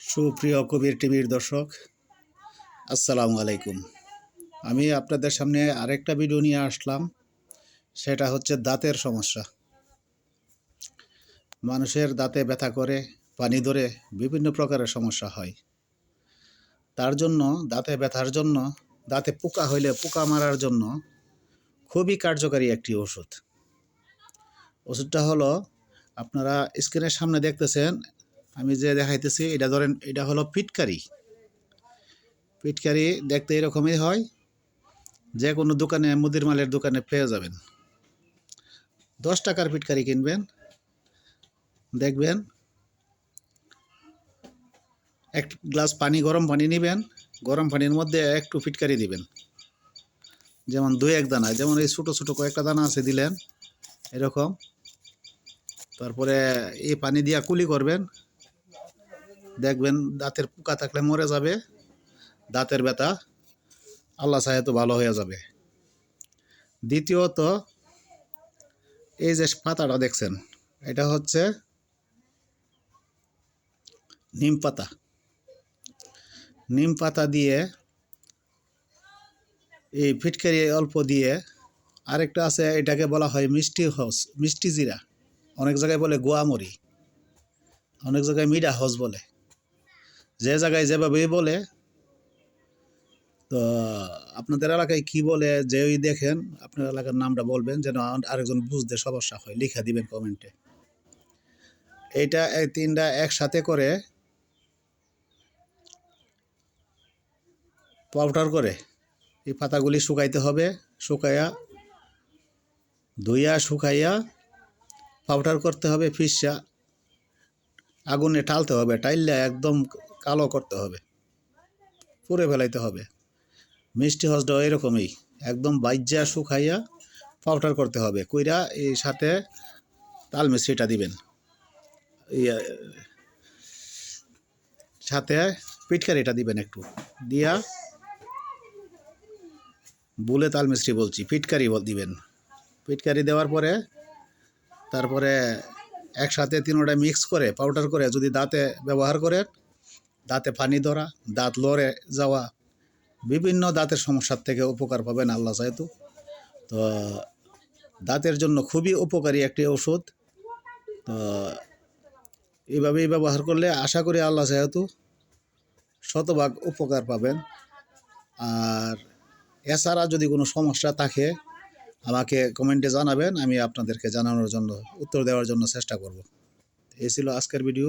সুপ্রিয় কবির টিভির দর্শক, আসসালামু আলাইকুম। আমি আপনাদের সামনে আরেকটা ভিডিও নিয়ে আসলাম, সেটা হচ্ছে দাঁতের সমস্যা। মানুষের দাঁতে ব্যথা করে, পানি ধরে বিভিন্ন প্রকারের সমস্যা হয়। তার জন্য, দাঁতে ব্যথার জন্য, দাঁতে পোকা হইলে পোকা মারার জন্য খুবই কার্যকারী একটি ওষুধ। ওষুধটা হলো, আপনারা স্ক্রিনের সামনে দেখতেছেন আমি যে দেখাইতেছি, এটা ধরেন, এটা হলো পিটকারি পিটকারি দেখতে এরকমই হয় যে কোনো দোকানে, মুদির মালের দোকানে পেয়ে যাবেন। দশ টাকার পিটকারি কিনবেন, দেখবেন, এক গ্লাস পানি, গরম পানি নেবেন, গরম পানির মধ্যে একটু ফিটকারি দিবেন। যেমন দুই এক দানা, যেমন এই ছোটো ছোটো কয়েকটা দানা আছে দিলেন, এরকম। তারপরে এই পানি দিয়া কুলি করবেন দেখবেন দাঁতের পোকা থাকলে মরে যাবে, দাঁতের ব্যথা আল্লাহ চাহে তো ভালো হয়ে যাবে। দ্বিতীয়ত, এই যে পাতাটা দেখছেন, এটা হচ্ছে নিম পাতা। নিম পাতা দিয়ে এই ফিটকারি অল্প দিয়ে আরেকটা আছে, এটাকে বলা হয় মিষ্টি হস, মিষ্টি জিরা। অনেক জায়গায় বলে গোয়ামরি অনেক জায়গায় মিডা হস বলে। যে জায়গায় যেভাবেই বলে, তো আপনাদের এলাকায় কি বলে যেই দেখেন, আপনার এলাকার নামটা বলবেন যেন আরেকজন বুঝতে সমস্যা হয়, লিখে দিবেন কমেন্টে। এইটা এই তিনটা একসাথে করে পাউডার করে, এই পাতাগুলি শুকাইতে হবে, শুকাইয়া, ধুইয়া, শুকাইয়া পাউডার করতে হবে, ফিসা, আগুনে টালতে হবে টাইললে একদম কালো করতে হবে। পুড়ে ফেলাইতে হবে। মিষ্টি হসটা এরকমই। একদম বাইজা শুকাইয়া পাউডার করতে হবে। কইরা এই সাথে তাল মিশ্রিটা দিবেন। সাথে পিটকারিটা দিবেন একটু। দিয়া বুলে তাল মিস্ত্রি বলছি পিটকারি দিবেন। পিটকারি দেওয়ার পরে তারপরে একসাথে তিনোটা মিক্স করে পাউডার করে যদি দাঁতে ব্যবহার করেন দাঁতে পানি ধরা, দাঁত লড়ে যাওয়া, বিভিন্ন দাঁতের সমস্যার থেকে উপকার পাবেন আল্লাহ যেহেতু। তো দাঁতের জন্য খুবই উপকারী একটি ওষুধ তো এইভাবেই ব্যবহার করলে আশা করি আল্লাহ যেহেতু শতভাগ উপকার পাবেন। আর এছাড়া যদি কোনো সমস্যা থাকে, আমাকে কমেন্টে জানাবেন, আমি আপনাদেরকে জানানোর জন্য, উত্তর দেওয়ার জন্য চেষ্টা করব। এই ছিল আজকের ভিডিও।